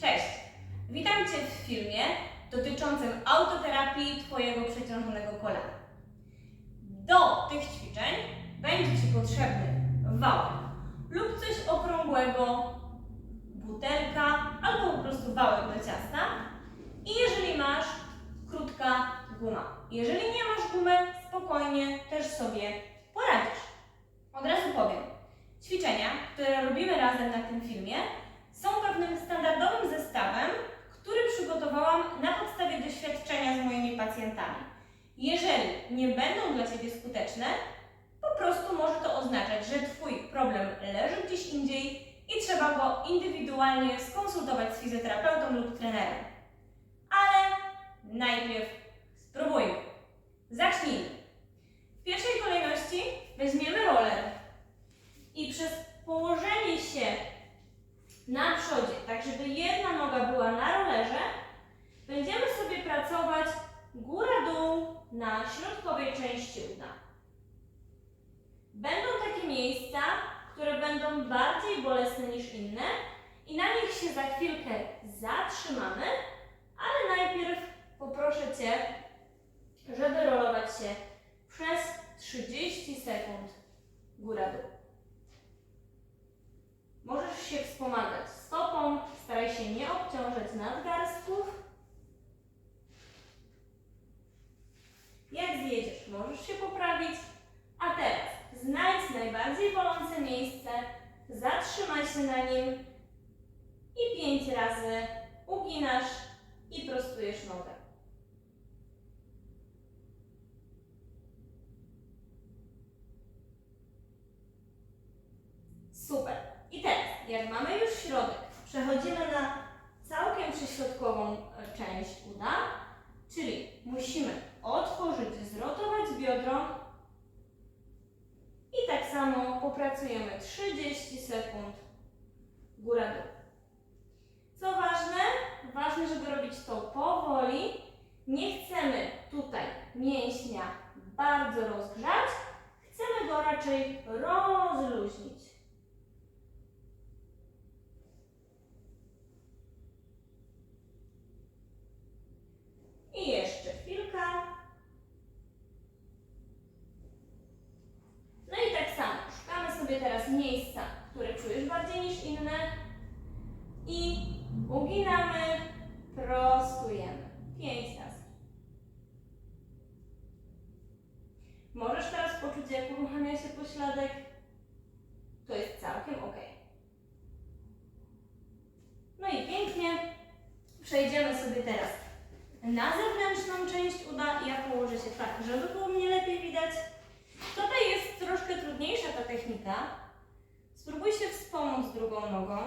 Cześć! Witam Cię w filmie dotyczącym autoterapii Twojego przeciążonego kolana. Do tych ćwiczeń będzie Ci potrzebny wałek lub coś okrągłego, butelka albo po prostu wałek do ciasta. I jeżeli masz, krótka guma. Jeżeli nie masz gumy, spokojnie też sobie poradzisz. Od razu powiem, ćwiczenia, które robimy razem na tym filmie, są pewnym standardowym zestawem, który przygotowałam na podstawie doświadczenia z moimi pacjentami. Jeżeli nie będą dla Ciebie skuteczne, po prostu może to oznaczać, że Twój problem leży gdzieś indziej i trzeba go indywidualnie skonsultować z fizjoterapeutą lub trenerem. Ale najpierw spróbujmy. Zacznijmy. W pierwszej kolejności weźmiemy roller i przez położenie się na przodzie, tak żeby jedna noga była na rollerze, będziemy sobie pracować góra-dół na środkowej części uda. Będą takie miejsca, które będą bardziej bolesne niż inne i na nich się za chwilkę zatrzymamy, ale najpierw poproszę Cię, żeby rolować się przez 30 sekund góra-dół. Możesz się wspomagać stopą, staraj się nie obciążać nadgarstków. Jak zjedziesz, możesz się poprawić. A teraz znajdź najbardziej bolące miejsce, zatrzymaj się na nim i pięć razy uginasz i prostujesz nogę. Super. I teraz, jak mamy już środek, przechodzimy na całkiem przyśrodkową e, część uda, czyli musimy otworzyć, zrotować biodro i tak samo popracujemy 30 sekund góra-dół. Co ważne? Ważne, żeby robić to powoli. Nie chcemy tutaj mięśnia bardzo rozgrzać, chcemy go raczej rozluźnić. I jeszcze chwilka. No i tak samo, szukamy sobie teraz miejsca, które czujesz bardziej niż inne i uginamy, prostujemy. Pięć razy. Możesz teraz poczuć, jak uruchamia się pośladek. To jest całkiem ok. No i pięknie. Przejdziemy sobie teraz na zewnętrzną część uda. Ja położę się tak, żeby było mnie lepiej widać. Tutaj jest troszkę trudniejsza ta technika. Spróbuj się wspomóc drugą nogą.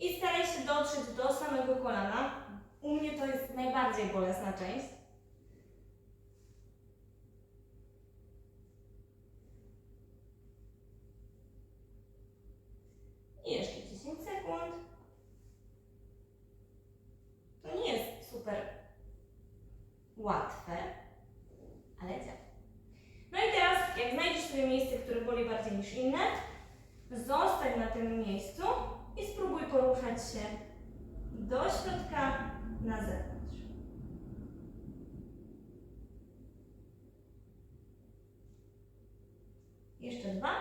I staraj się dotrzeć do samego kolana. U mnie to jest I jeszcze 10 sekund. To nie jest super łatwe, ale działa. No i teraz, jak znajdziesz sobie miejsce, które boli bardziej niż inne, zostań na tym miejscu i spróbuj poruszać się do środka na zewnątrz. Jeszcze dwa.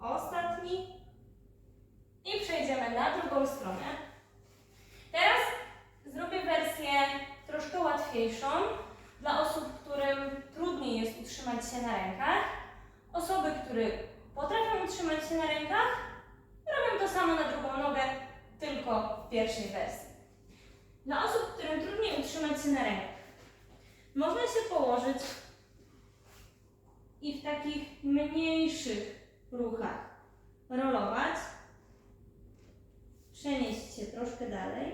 Ostatni. I przejdziemy na drugą stronę. Teraz zrobię wersję troszkę łatwiejszą dla osób, którym trudniej jest utrzymać się na rękach. Osoby, które potrafią utrzymać się na rękach, robią to samo na drugą nogę, tylko w pierwszej wersji. Dla osób, którym trudniej utrzymać się na rękach, można się położyć i w takich mniejszych ruchach rolować przenieść się troszkę dalej.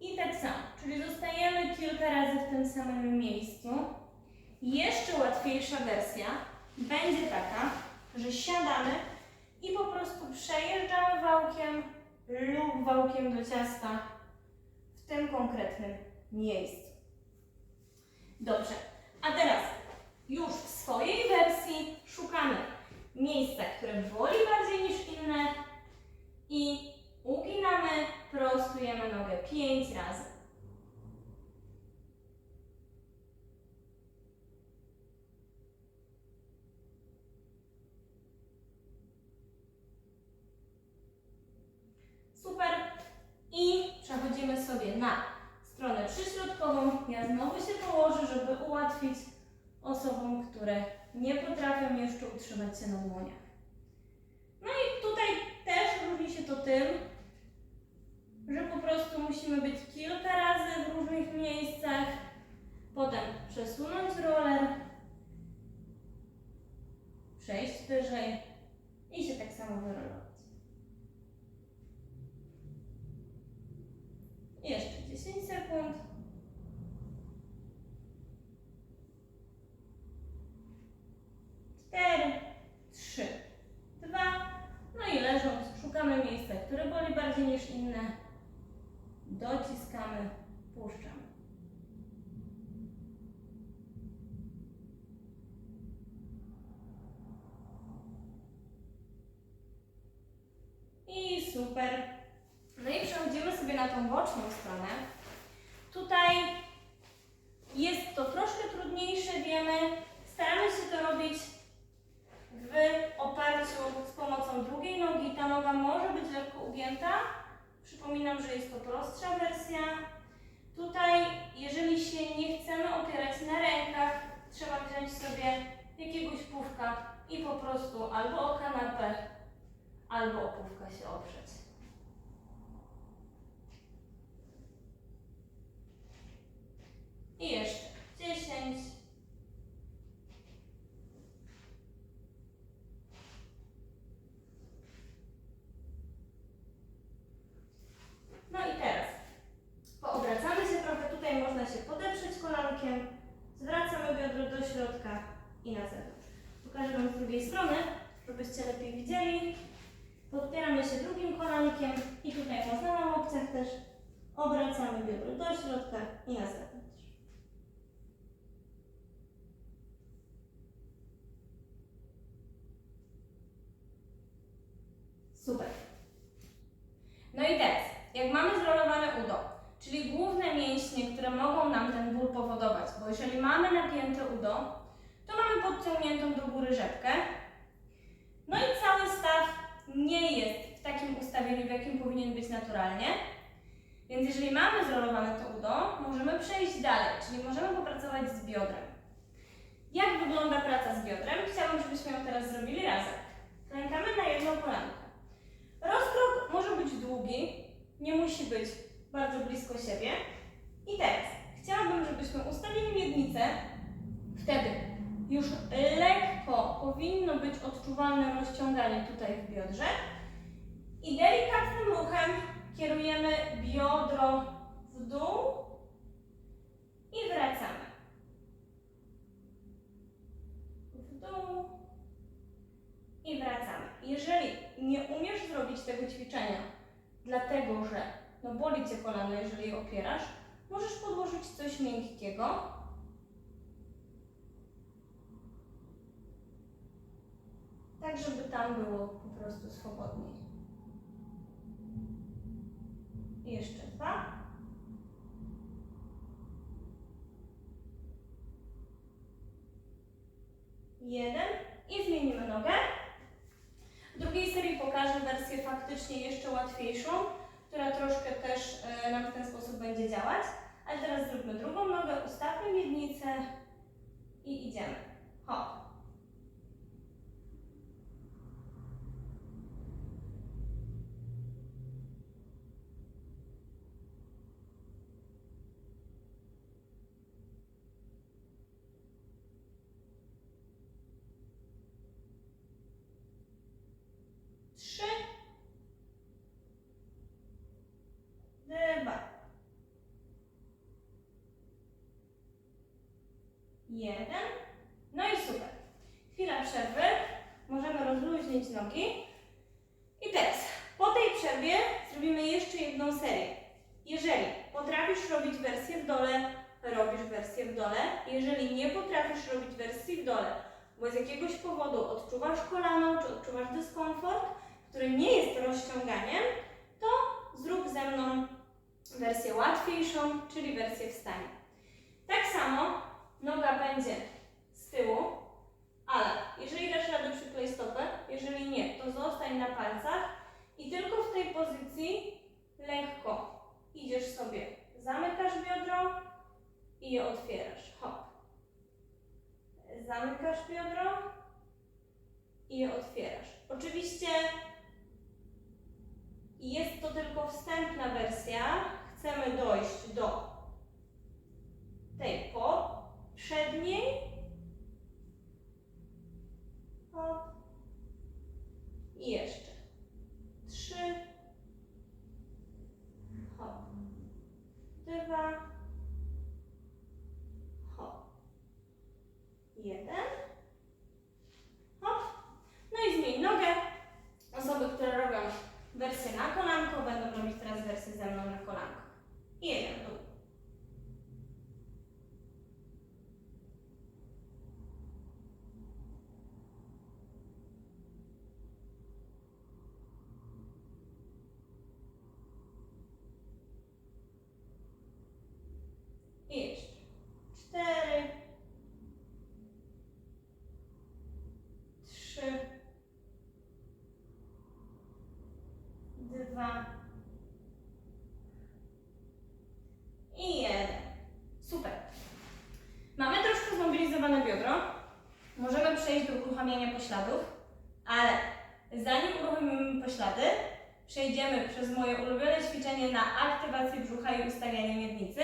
I tak samo, czyli zostajemy kilka razy w tym samym miejscu. Jeszcze łatwiejsza wersja będzie taka, że siadamy i po prostu przejeżdżamy wałkiem lub wałkiem do ciasta w tym konkretnym miejscu. Dobrze, a teraz już w swojej wersji które boli bardziej niż inne i uginamy, prostujemy nogę 5 razy. Super. I przechodzimy sobie na stronę przyśrodkową. Ja znowu się położę, żeby ułatwić osobom, które nie potrafią jeszcze utrzymać się na dłoniach. No i tutaj też różni się to tym, że po prostu musimy być kilka razy w różnych miejscach, potem przesunąć roller, przejść wyżej i się tak samo wyrolować. Jeszcze 10 sekund. Cztery, trzy, dwa. No i leżąc, szukamy miejsca, które boli bardziej niż inne. Dociskamy, puszczamy. I super. No i przechodzimy sobie na tą boczną stronę. Tutaj jest to troszkę trudniejsze, wiemy. Staramy się to robić w oparciu z pomocą drugiej nogi. Ta noga może być lekko ugięta. Przypominam, że jest to prostsza wersja. Tutaj, jeżeli się nie chcemy opierać na rękach, trzeba wziąć sobie jakiegoś pówka i po prostu albo o kanapę, albo o pówka się oprzeć. I jeszcze 10. No i teraz poobracamy się trochę. Tutaj można się podeprzeć kolankiem. Zwracamy biodro do środka i na zewnątrz. Pokażę Wam z drugiej strony, żebyście lepiej widzieli. Podpieramy się drugim kolankiem i tutaj można na łokciach też. Obracamy biodro do środka i na zewnątrz. Super. No i teraz, jak mamy zrolowane udo, czyli główne mięśnie, które mogą nam ten ból powodować, bo jeżeli mamy napięte udo, to mamy podciągniętą do góry rzepkę. No i cały staw nie jest w takim ustawieniu, w jakim powinien być naturalnie. Więc jeżeli mamy zrolowane to udo, możemy przejść dalej, czyli możemy popracować z biodrem. Jak wygląda praca z biodrem? Chciałabym, żebyśmy ją teraz zrobili razem. Klękamy na jedną kolankę. Rozkrok może być długi, nie musi być bardzo blisko siebie. I teraz chciałabym, żebyśmy ustawili miednicę. Wtedy już lekko powinno być odczuwalne rozciąganie tutaj w biodrze. I delikatnym ruchem kierujemy biodro w dół i wracamy. W dół i wracamy. Jeżeli nie umiesz zrobić tego ćwiczenia, dlatego że no boli Cię kolano, jeżeli je opierasz, możesz podłożyć coś miękkiego. Tak, żeby tam było po prostu swobodniej. Jeszcze dwa. Jeden. I zmienimy nogę. W drugiej serii pokażę wersję faktycznie jeszcze łatwiejszą, która troszkę też e, nam w ten sposób będzie działać. Ale teraz zróbmy drugą nogę, ustawmy miednicę i idziemy. Hop. Trzy. Dwa. Jeden. No i super. Chwila przerwy. Możemy rozluźnić nogi. I teraz, po tej przerwie zrobimy jeszcze jedną serię. Jeżeli potrafisz robić wersję w dole, robisz wersję w dole. Jeżeli nie potrafisz robić wersji w dole, bo z jakiegoś powodu odczuwasz kolano, czy odczuwasz dyskomfort, który nie jest rozciąganiem, to zrób ze mną wersję łatwiejszą, czyli wersję wstania. Tak samo noga będzie z tyłu, ale jeżeli dasz radę przyklej stopę, jeżeli nie, to zostań na palcach i tylko w tej pozycji lekko idziesz sobie, zamykasz biodro i je otwierasz. Hop. Zamykasz biodro i je otwierasz. Oczywiście jest to tylko wstępna wersja. Chcemy dojść do tej poprzedniej. Hop. I jeszcze. Trzy. Hop. Dwa. Hop. Jeden. Hop. No i zmień nogę. Osoby, które robią wersję na kolanko, będą robić teraz wersję ze mną na kolanko. I jedziemy w dół. I jeszcze. Cztery. Trzy. Dwa. I jeden. Super. Mamy troszkę zmobilizowane biodro. Możemy przejść do uruchamiania pośladów, ale zanim uruchomimy poślady, przejdziemy przez moje ulubione ćwiczenie na aktywację brzucha i ustawianie miednicy.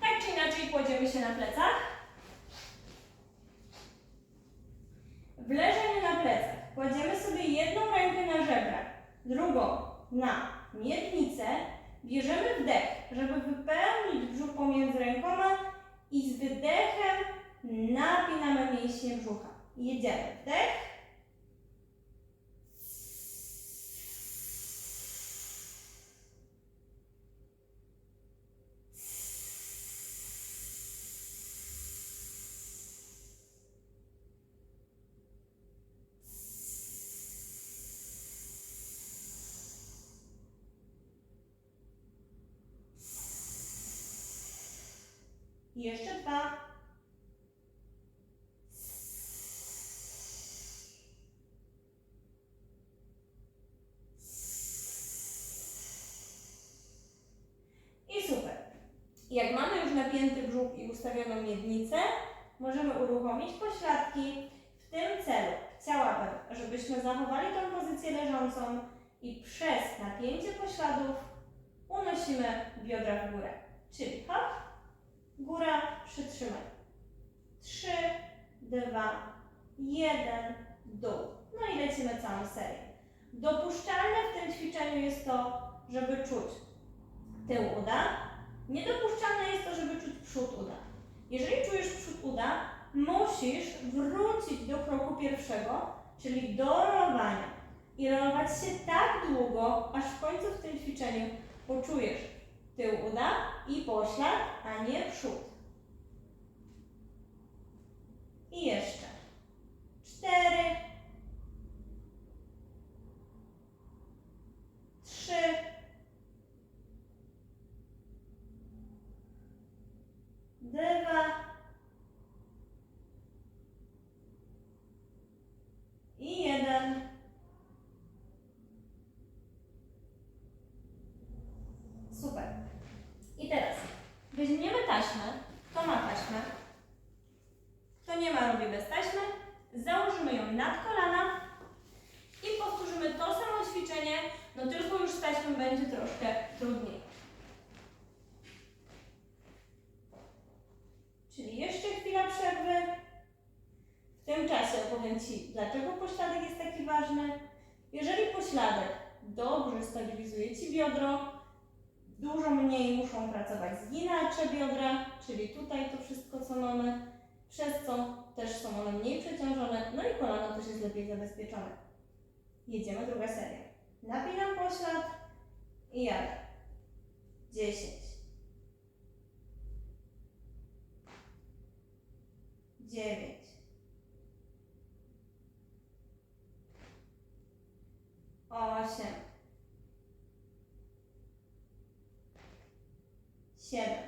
Tak czy inaczej kładziemy się na plecach. W leżeniu na plecach kładziemy sobie jedną rękę na żebrach, drugą na miednicę. Bierzemy wdech, żeby wypełnić brzuch pomiędzy rękoma i z wydechem napinamy mięśnie brzucha. Jedziemy. Wdech. Jeszcze dwa. I super. Jak mamy już napięty brzuch i ustawioną miednicę, możemy uruchomić pośladki. W tym celu chciałabym, żebyśmy zachowali tą pozycję leżącą i przez napięcie pośladów unosimy biodra w górę. Czyli hop, Góra, przytrzymaj. Trzy, dwa, jeden, dół. No i lecimy całą serię. Dopuszczalne w tym ćwiczeniu jest to, żeby czuć tył uda. Niedopuszczalne jest to, żeby czuć przód uda. Jeżeli czujesz przód uda, musisz wrócić do kroku pierwszego, czyli do rolowania. I rolować się tak długo, aż w końcu w tym ćwiczeniu poczujesz tył uda i poślad, a nie przód. I jeszcze. Cztery. Trzy. Dwa. I jeden. Super. I teraz weźmiemy taśmę. Kto ma taśmę? Kto nie ma, robi bez taśmy. Założymy ją nad kolana i powtórzymy to samo ćwiczenie, no tylko już z taśmą będzie troszkę trudniej. Czyli jeszcze chwila przerwy. Opowiem Ci, dlaczego pośladek jest taki ważny. Jeżeli pośladek dobrze stabilizuje Ci biodro, Dużo mniej muszą pracować zginacze biodra, czyli tutaj to wszystko, co mamy, przez co też są one mniej przeciążone, no i kolano też jest lepiej zabezpieczone. Jedziemy, druga seria. Napinam poślad i jadę. 10. 9. Osha. Seven.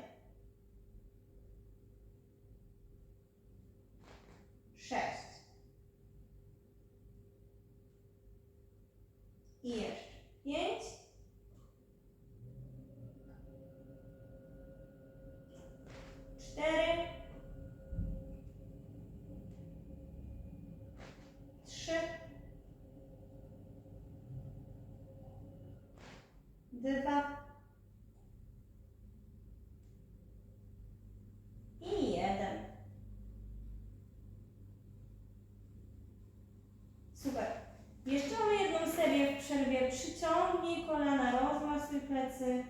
Przerwie przyciągnij kolana, rozmasuj plecy.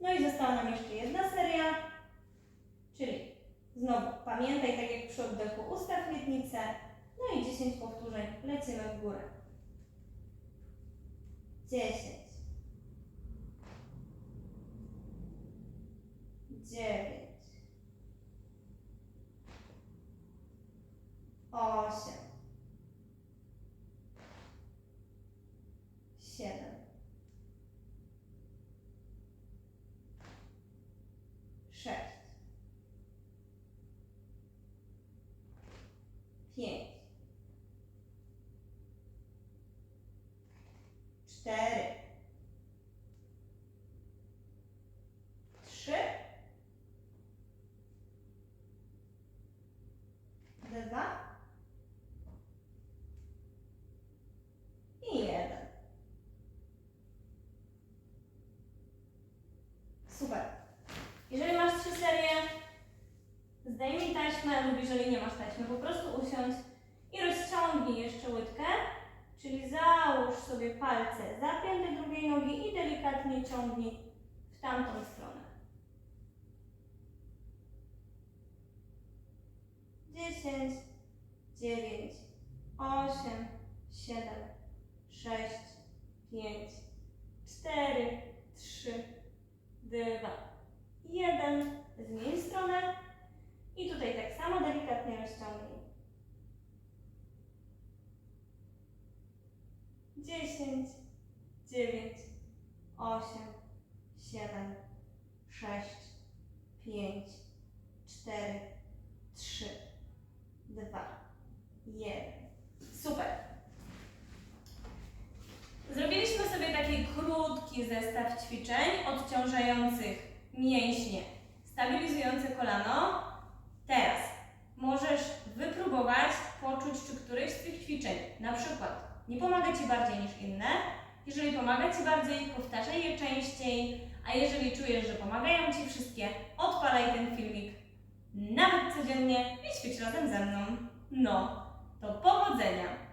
No i została nam jeszcze jedna seria, czyli znowu pamiętaj, tak jak przy oddechu, ustaw miednicę, no i 10 powtórzeń, lecimy w górę. 10 9 8 7 6 5 cztery, trzy, dwa i jeden. Super. Jeżeli masz trzy serie, zdejmij taśmę lub jeżeli nie masz taśmy, po prostu usiądź i rozciągnij jeszcze łydkę. Czyli załóż sobie palce za piętę drugiej nogi i delikatnie ciągnij w tamtą stronę. Dziesięć, dziewięć, osiem, siedem, sześć, pięć, cztery, trzy, dwa, jeden. Zmień stronę i tutaj tak samo delikatnie rozciągnij. 10, 9, 8, 7, 6, 5, 4, 3, 2, 1. Super. Zrobiliśmy sobie taki krótki zestaw ćwiczeń odciążających mięśnie, stabilizujące kolano. Teraz możesz wypróbować, poczuć, czy któreś z tych ćwiczeń, na przykład nie pomaga Ci bardziej niż inne. Jeżeli pomaga Ci bardziej, powtarzaj je częściej, a jeżeli czujesz, że pomagają Ci wszystkie, odpalaj ten filmik nawet codziennie i ćwicz razem ze mną. No, to powodzenia!